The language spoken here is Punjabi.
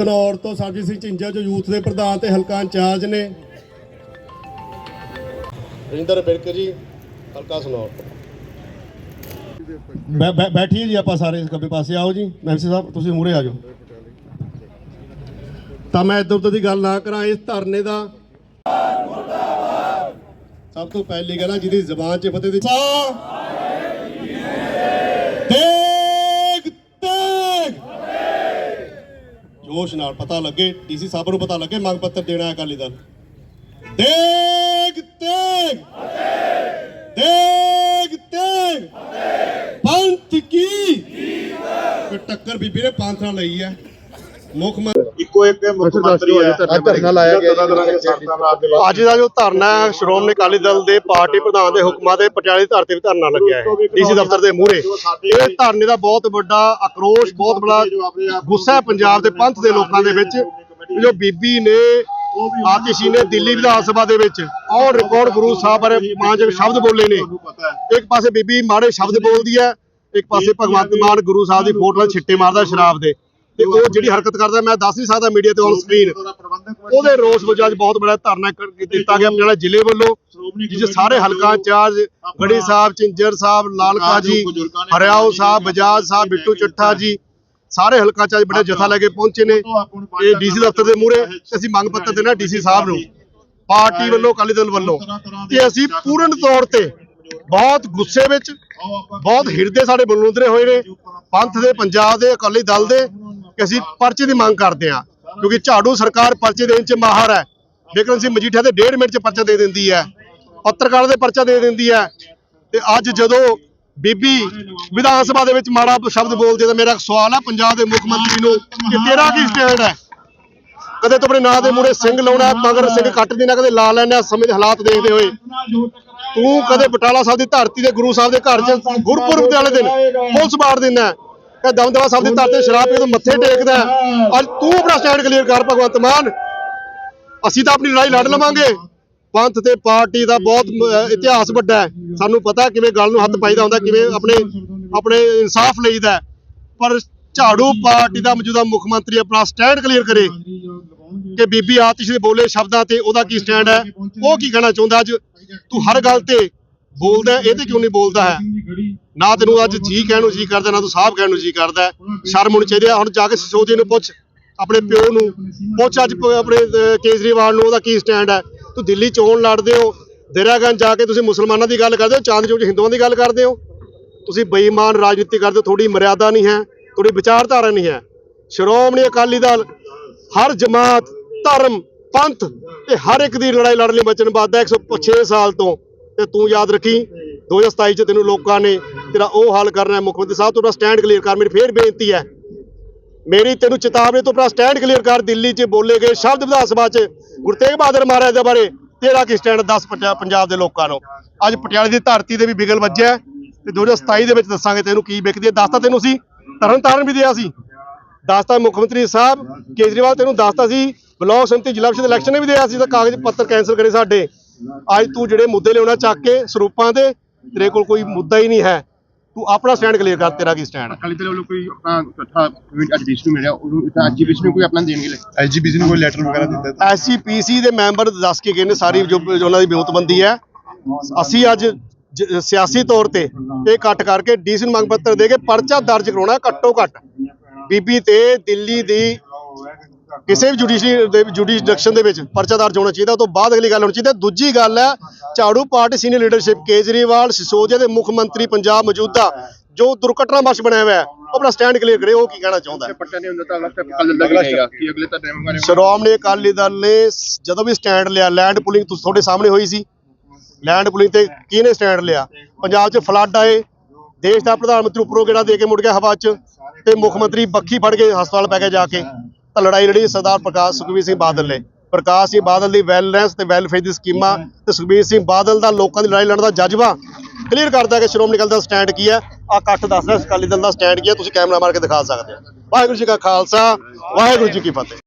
ਘਨੌਰ ਤੋਂ ਸਰਜੀਤ ਸਿੰਘ ਝਿੰਜਾ ਜੋ ਯੂਥ ਦੇ ਪ੍ਰਧਾਨ ਤੇ ਹਲਕਾ ਇੰਚਾਰਜ ਨੇ। ਰਿੰਦਰ ਬਿਰਕ ਜੀ ਹਲਕਾ ਸਨੌਰ। ਬੈਠੀਏ ਜੀ ਆਪਾਂ ਸਾਰੇ ਇਸ ਖੱਬੇ ਪਾਸੇ। ਆਓ ਜੀ ਐਮਸੀ ਸਾਹਿਬ ਤੁਸੀਂ ਮੂਰੇ ਆ ਜਾਓ। ਤਾਂ ਮੈਂ ਇੱਧਰ ਉੱਧਰ ਦੀ ਗੱਲ ਨਾ ਕਰਾਂ ਇਸ ਧਰਨੇ ਦਾ। ਸਭ ਤੋਂ ਪਹਿਲੀ ਗੱਲ ਆ ਜਿਹਦੀ ਜ਼ਬਾਨ 'ਚ ਫਤਿਹ ਦੀ ਸਾ ਤੇਗ ਤੇਗ ਜੋਸ਼ ਨਾਲ ਪਤਾ ਲੱਗੇ ਡੀਸੀ ਸਾਹਿਬ ਨੂੰ ਪਤਾ ਲੱਗੇ ਮੰਗ ਪੱਤਰ ਦੇਣਾ ਅਕਾਲੀ ਦਲ। ਤੇਗ ਤੇਗ! ਤੇਗ ਤੇਗ! ਪੰਥ ਕੀ? ਟੱਕਰ ਬੀਬੀ ਨੇ ਪੰਥ ਨਾਲ ਲਈ ਹੈ। ਮੁੱਖ ਮੰਤਰੀ ਇੱਕੋ ਇੱਕ ਮੁੱਖ ਮੰਤਰੀ ਹੈ। ਧਰਨਾ ਲਾਇਆ ਗਿਆ ਅੱਜ ਦਾ ਜੋ ਧਰਨਾ ਹੈ ਸ਼੍ਰੋਮਣੀ ਅਕਾਲੀ ਦਲ ਦੇ ਪਾਰਟੀ ਪ੍ਰਧਾਨ ਦੇ ਹੁਕਮਾਂ ਦੇ ਪਟਿਆਲੇ ਧਰਤੀ 'ਤੇ ਧਰਨਾ ਲੱਗਿਆ ਹੈ ਡੀਸੀ ਦਫ਼ਤਰ ਦੇ ਮੂਹਰੇ। ਇਹ ਧਰਨੇ ਦਾ ਬਹੁਤ ਵੱਡਾ ਆਕਰੋਸ਼ ਬਹੁਤ ਬੜਾ ਗੁੱਸਾ ਹੈ ਪੰਜਾਬ ਦੇ ਪੰਥ ਦੇ ਲੋਕਾਂ ਦੇ ਵਿੱਚ। ਜੋ ਬੀਬੀ ਨੇ ਆਤਿਸ਼ੀ ਨੇ ਦਿੱਲੀ ਵਿਧਾਨ ਸਭਾ ਦੇ ਵਿੱਚ ਔਰ ਰਿਕਾਰਡ ਗੁਰੂ ਸਾਹਿਬ ਬਾਰੇ ਪੰਜ ਸ਼ਬਦ ਬੋਲੇ ਨੇ। ਇੱਕ ਪਾਸੇ ਬੀਬੀ ਮਾੜੇ ਸ਼ਬਦ ਬੋਲਦੀ ਹੈ ਇੱਕ ਪਾਸੇ ਭਗਵੰਤ ਮਾਨ ਗੁਰੂ ਸਾਹਿਬ ਦੀ ਫੋਟੋ ਨਾਲ ਛਿੱਟੇ ਮਾਰਦਾ ਸ਼ਰਾਬ ਦੇ। ਤੇ ਉਹ ਜਿਹੜੀ ਹਰਕਤ ਕਰਦਾ ਮੈਂ ਦੱਸ ਨਹੀਂ ਸਕਦਾ ਮੀਡੀਆ ਤੇ ਔਨ ਸਕਰੀਨ ਉਹਦੇ ਰੋਸ ਵਜੋਂ ਅੱਜ ਬਹੁਤ ਬੜਾ ਧਰਨਾ ਦਿੱਤਾ ਗਿਆ ਪਟਿਆਲਾ ਜ਼ਿਲ੍ਹੇ ਵੱਲੋਂ ਜਿਸ 'ਚ ਸਾਰੇ ਹਲਕਾ ਇੰਚਾਰਜ ਗੜੀ ਸਾਹਿਬ ਝਿੰਜਰ ਸਾਹਿਬ ਲਾਲਕਾ ਜੀ ਹਰਿਆਓ ਸਾਹਿਬ ਬਜਾਜ ਸਾਹਿਬ ਬਿੱਟੂ ਚੱਠਾ ਜੀ ਸਾਰੇ ਹਲਕਾ ਇੰਚਾਰਜ ਬੜੇ ਜਥਾ ਲੈ ਕੇ ਪਹੁੰਚੇ ਨੇ। ਇਹ ਡੀਸੀ ਦਫ਼ਤਰ ਦੇ ਮੂਹਰੇ ਅਸੀਂ ਮੰਗ ਪੱਤਰ ਦੇਣਾ ਡੀਸੀ ਸਾਹਿਬ ਨੂੰ। ਪਾਰਟੀ ਵੱਲੋਂ ਅਕਾਲੀ ਦਲ ਵੱਲੋਂ। ਕਿ ਅਸੀਂ ਪੂਰਨ ਤੌਰ ਤੇ ਬਹੁਤ ਗੁੱਸੇ ਵਿੱਚ ਬਹੁਤ ਹਿਰਦੇ ਸਾਡੇ ਬਲੂੰਦਰੇ ਹੋਏ ਨੇ। ਪੰਥ ਦੇ ਪੰਜਾਬ ਦੇ ਅਕਾਲੀ ਦਲ ਦੇ। ਕਿ ਅਸੀਂ ਪਰਚੇ ਦੀ ਮੰਗ ਕਰਦੇ ਹਾਂ, ਕਿਉਂਕਿ ਝਾੜੂ ਸਰਕਾਰ ਪਰਚੇ ਦੇਣ 'ਚ ਮਾਹਰ ਹੈ। ਲੇਕਿਨ ਸਿੰਘ ਮਜੀਠਾ ਦੇ 1.5 ਮਿੰਟ 'ਚ ਪਰਚਾ ਦੇ ਦਿੰਦੀ ਹੈ, ਪੱਤਰਕਾਰ ਦੇ ਪਰਚਾ ਦੇ ਦਿੰਦੀ ਹੈ ਤੇ ਅੱਜ ਜਦੋਂ ਬੀਬੀ ਵਿਧਾਨ ਸਭਾ ਦੇ ਵਿੱਚ ਮਾੜਾ ਸ਼ਬਦ ਬੋਲਦੀ ਤਾਂ ਮੇਰਾ ਸਵਾਲ ਹੈ ਪੰਜਾਬ ਦੇ ਮੁੱਖ ਮੰਤਰੀ ਨੂੰ ਕਿ ਤੇਰਾ ਕੀ ਸਟੈਂਡ ਹੈ? ਕਦੇ ਤੂੰ ਆਪਣੇ ਨਾਂ ਦੇ ਮੂਹਰੇ ਸਿੰਘ ਲਾਉਣਾ ਮਗਰ ਸਿੰਘ ਕੱਟ ਦੇਣਾ ਕਦੇ ਲਾ ਲੈਣਾ ਸਮੇਂ ਦੇ ਹਾਲਾਤ ਦੇਖਦੇ ਹੋਏ। ਤੂੰ ਕਦੇ ਬਟਾਲਾ ਸਾਹਿਬ ਦੀ ਧਰਤੀ ਦੇ ਗੁਰੂ ਸਾਹਿਬ ਦੇ ਘਰ 'ਚ ਗੁਰਪੁਰਬ ਦੇ ਵਾਲੇ ਦਿਨ ਪੁਲਿਸ ਬਾੜ ਦਿੰਦਾ ਕਿ ਦਮਦਮਾ ਸਾਹਿਬ ਦੀ ਧਰਤੀ ਤੇ ਸ਼ਰਾਬ ਪੀ ਕੇ ਮੱਥੇ ਟੇਕਦਾ। ਅੱਜ ਤੂੰ ਆਪਣਾ ਸਟੈਂਡ ਕਲੀਅਰ ਕਰ ਭਗਵੰਤ ਮਾਨ। ਅਸੀਂ ਤਾਂ ਆਪਣੀ ਲੜਾਈ ਲੜ ਲਵਾਂਗੇ। ਪੰਥ ਤੇ ਪਾਰਟੀ ਦਾ ਬਹੁਤ ਇਤਿਹਾਸ ਵੱਡਾ ਹੈ। ਸਾਨੂੰ ਪਤਾ ਕਿਵੇਂ ਗੱਲ ਨੂੰ ਹੱਥ ਪਾਈਦਾ ਹੁੰਦਾ ਕਿਵੇਂ ਆਪਣੇ ਆਪਣੇ ਇਨਸਾਫ ਲਈਦਾ। ਪਰ ਝਾੜੂ ਪਾਰਟੀ ਦਾ ਮੌਜੂਦਾ ਮੁੱਖ ਮੰਤਰੀ ਆਪਣਾ ਸਟੈਂਡ ਕਲੀਅਰ ਕਰੇ ਕਿ ਬੀਬੀ ਆਤਿਸ਼ ਦੇ ਬੋਲੇ ਸ਼ਬਦਾਂ ਤੇ ਉਹਦਾ ਕੀ ਸਟੈਂਡ ਹੈ? ਉਹ ਕੀ ਕਹਿਣਾ ਚਾਹੁੰਦਾ ਅੱਜ? ਤੂੰ ਹਰ ਗੱਲ ਤੇ ਬੋਲਦਾ ਇਹ ਤੇ ਕਿਉਂ ਨਹੀਂ ਬੋਲਦਾ ਹੈ? ਨਾ ਤੈਨੂੰ ਅੱਜ ਜੀ ਕਹਿਣ ਨੂੰ ਜੀ ਕਰਦਾ, ਨਾ ਤੂੰ ਸਾਹਿਬ ਕਹਿਣ ਨੂੰ ਜੀ ਕਰਦਾ ਸ਼ਰਮ ਹੋਣੀ ਚਾਹੀਦੀ ਹੈ। ਹੁਣ ਜਾ ਕੇ ਸਿਸੋਦੀਆ ਨੂੰ ਪੁੱਛ, ਆਪਣੇ ਪਿਓ ਨੂੰ ਪੁੱਛ ਅੱਜ ਆਪਣੇ ਕੇਜਰੀਵਾਲ ਨੂੰ ਉਹਦਾ ਕੀ ਸਟੈਂਡ ਹੈ। ਤੂੰ ਦਿੱਲੀ ਚੋਣ ਲੜਦੇ ਹੋ, ਦੇਰਾਗੰਜ ਜਾ ਕੇ ਤੁਸੀਂ ਮੁਸਲਮਾਨਾਂ ਦੀ ਗੱਲ ਕਰਦੇ ਹੋ, ਚਾਂਦ ਚੌਕ ਹਿੰਦੂਆਂ ਦੀ ਗੱਲ ਕਰਦੇ ਹੋ? ਤੁਸੀਂ ਬੇਈਮਾਨ ਰਾਜਨੀਤੀ ਕਰਦੇ ਹੋ, ਤੁਹਾਡੀ ਮਰਿਆਦਾ ਨਹੀਂ ਹੈ, ਤੁਹਾਡੀ ਵਿਚਾਰਧਾਰਾ ਨਹੀਂ ਹੈ। ਸ਼੍ਰੋਮਣੀ ਅਕਾਲੀ ਦਲ, ਹਰ ਜਮਾਤ, ਧਰਮ, ਪੰਥ ਤੇ ਹਰ ਇੱਕ ਦੀ ਲੜਾਈ ਲੜਨ ਲਈ ਵਚਨਬੱਧ ਹੈ 106 ਸਾਲ ਤੋਂ। ਤੇ ਤੂੰ ਯਾਦ ਰੱਖੀ। 2027 ਚ ਤੈਨੂੰ ਲੋਕਾਂ ਨੇ ਤੇਰਾ ਉਹ ਹੱਲ ਕਰਨਾ ਮੁੱਖ ਮੰਤਰੀ ਸਾਹਿਬ ਤੁਹਾਡਾ ਸਟੈਂਡ ਕਲੀਅਰ ਕਰ। ਮੇਰੀ ਫੇਰ ਬੇਨਤੀ ਹੈ। ਮੇਰੀ ਤੈਨੂੰ ਚੇਤਾਵਨੀ ਤੋਂ ਆਪਣਾ ਸਟੈਂਡ ਕਲੀਅਰ ਕਰ। ਦਿੱਲੀ 'ਚ ਬੋਲੇ ਗਏ ਸ਼ਬਦ ਵਿਧਾਨ ਸਭਾ 'ਚ। ਗੁਰੂ ਤੇਗ ਬਹਾਦਰ ਮਹਾਰਾਜ ਦੇ ਬਾਰੇ ਤੇਰਾ ਕੀ ਸਟੈਂਡ ਦੱਸ ਪਟਿਆ- ਪੰਜਾਬ ਦੇ ਲੋਕਾਂ ਨੂੰ। ਅੱਜ ਪਟਿਆਲੇ ਦੀ ਧਰਤੀ ਤੇ ਵੀ ਬਿਗਲ ਵੱਜਿਆ ਹੈ ਤੇ 2027 ਦੇ ਵਿੱਚ ਦੱਸਾਂਗੇ ਤੈਨੂੰ ਕੀ ਵਿਕਦੀ ਹੈ। ਦੱਸਤਾ ਤੈਨੂੰ ਸੀ ਤਰਨ ਤਾਰਨ ਵੀ ਦਿਆ ਸੀ। ਦੱਸਤਾ ਮੁੱਖ ਮੰਤਰੀ ਸਾਹਿਬ ਕੇਜਰੀਵਾਲ ਤੈਨੂੰ ਦੱਸਤਾ ਸੀ, ਬਲਾਕ ਸੰਮਤੀ ਜ਼ਿਲ੍ਹਾ ਪ੍ਰੀਸ਼ਦ ਇਲੈਕਸ਼ਨ ਵੀ ਦਿਆ ਸੀ, ਤਾਂ ਕਾਗਜ਼ ਪੱਤਰ ਕੈਂਸਲ ਕਰੇ ਸਾਡੇ। ਅੱਜ ਤੂੰ ਜਿਹੜੇ ਮੁੱਦੇ ਲਿਆਉਣਾ ਚੱਕ ਕੇ ਸਰੂਪਾਂ ਦੇ ਤੇਰੇ ਕੋਲ ਕੋਈ ਮੁੱਦਾ ਹੀ ਨਹੀਂ ਹੈ। ਤੂੰ ਆਪਣਾ ਸਟੈਂਡ ਕਲੀਅਰ ਕਰ ਤੇਰਾ ਕੀ ਸਟੈਂਡ ਅਕਾਲੀ ਦਲ ਵੱਲੋਂ ਕੋਈ ਆਪਣਾ ਇਕੱਠਾ ਅੱਜ ਡੀਸੀ ਨੂੰ ਮਿਲਿਆ ਉਹਨੂੰ ਤਾਂ ਅੱਜ ਨੂੰ ਕੋਈ ਆਪਣਾ ਦੇਣਗੇ ਐਸਜੀਪੀਸੀ ਨੂੰ ਕੋਈ ਲੈਟਰ ਵਗੈਰਾ ਦਿੱਤਾ ਐਸਜੀਪੀਸੀ ਦੇ ਮੈਂਬਰ ਦੱਸ ਕੇ ਗਏ ਨੇ ਸਾਰੀ ਜੋ ਜੋ ਉਹਨਾਂ ਦੀ ਵਿਉਂਤਬੰਦੀ ਹੈ। ਅਸੀਂ ਅੱਜ ਸਿਆਸੀ ਤੌਰ ਤੇ ਇਹ ਕੱਟ ਕਰਕੇ ਡੀਸੀ ਨੂੰ ਮੰਗ ਪੱਤਰ ਦੇ ਕੇ ਪਰਚਾ ਦਰਜ ਕਰਾਉਣਾ ਘੱਟੋ ਘੱਟ। ਬੀਬੀ ਤੇ ਦਿੱਲੀ ਦੀ ਕਿਸੇ ਵੀ ਜੁਡੀਸ਼ਰੀ ਦੇ ਜੁਡੀਸ਼ਡਕਸ਼ਨ ਦੇ ਵਿੱਚ ਪਰਚਾ ਦਰਜ ਹੋਣਾ ਚਾਹੀਦਾ ਉਹ ਤੋਂ ਬਾਅਦ ਅਗਲੀ ਗੱਲ ਹੋਣੀ ਚਾਹੀਦੀ ਹੈ। ਦੂਜੀ ਗੱਲ ਹੈ ਝਾੜੂ party senior leadership Kejriwal Sisodia ਦੇ ਮੁੱਖ ਮੰਤਰੀ ਪੰਜਾਬ ਮੌਜੂਦਾ ਜੋ ਦੁਰਘਟਨਾ ਬਖਸ਼ ਬਣਿਆ ਹੋਇਆ ਹੈ ਉਹ ਆਪਣਾ ਸਟੈਂਡ ਕਲੀਅਰ ਕਰੇ ਉਹ ਕੀ ਕਹਿਣਾ ਚਾਹੁੰਦਾ ਹੈ? ਪੱਟਾ ਨਹੀਂ ਹੁੰਦਾ ਤਾਂ ਕੀ ਅਗਲੇ ਤਾਂ ਟਾਈਮ ਸ਼੍ਰੋਮਣੀ ਅਕਾਲੀ ਦਲ ਨੇ ਜਦੋਂ ਵੀ ਸਟੈਂਡ ਲਿਆ ਲੈਂਡ ਪੁਲਿੰਗ ਤੁਸੀਂ ਤੁਹਾਡੇ ਸਾਹਮਣੇ ਹੋਈ ਸੀ। ਲੈਂਡ ਪੁਲਿੰਗ ਤੇ ਕਿਹਨੇ ਸਟੈਂਡ ਲਿਆ? ਪੰਜਾਬ 'ਚ ਫਲੱਡ ਆਏ ਦੇਸ਼ ਦਾ ਪ੍ਰਧਾਨ ਮੰਤਰੀ ਉੱਪਰੋਂ ਗੇੜਾ ਦੇ ਕੇ ਮੁੜ ਗਿਆ ਹਵਾ 'ਚ ਤੇ ਮੁੱਖ ਮੰਤਰੀ ਬੱਖੀ ਫੜ ਕੇ ਹਸਪਤਾਲ ਪੈ ਕੇ ਜਾ ਕੇ। ਤਾਂ ਲੜਾਈ ਲੜੀ ਸਰਦਾਰ ਪ੍ਰਕਾਸ਼ ਸੁਖਬੀਰ ਸਿੰਘ ਬਾਦਲ ਨੇ। ਪ੍ਰਕਾਸ਼ ਸਿੰਘ ਬਾਦਲ ਦੀ ਵੈਲਨੈਸ ਤੇ ਵੈਲਫੇਅਰ ਦੀ ਸਕੀਮਾਂ ਤੇ ਸੁਖਬੀਰ ਸਿੰਘ ਬਾਦਲ ਦਾ ਲੋਕਾਂ ਦੀ ਲੜਾਈ ਲੜਨ ਦਾ ਜਜ਼ਬਾ ਕਲੀਅਰ ਕਰਦਾ ਕਿ ਸ਼੍ਰੋਮਣੀ ਅਕਾਲੀ ਦਲ ਦਾ ਸਟੈਂਡ ਕੀ ਹੈ। ਆ ਇਕੱਠ ਦੱਸਦਾ ਅਕਾਲੀ ਦਲ ਦਾ ਸਟੈਂਡ ਕੀ ਹੈ। ਤੁਸੀਂ ਕੈਮਰਾ ਮਾਰ ਕੇ ਦਿਖਾ ਸਕਦੇ ਹੋ। ਵਾਹਿਗੁਰੂ ਜੀ ਕਾ ਖਾਲਸਾ ਵਾਹਿਗੁਰੂ ਜੀ ਕੀ ਫਤਿਹ।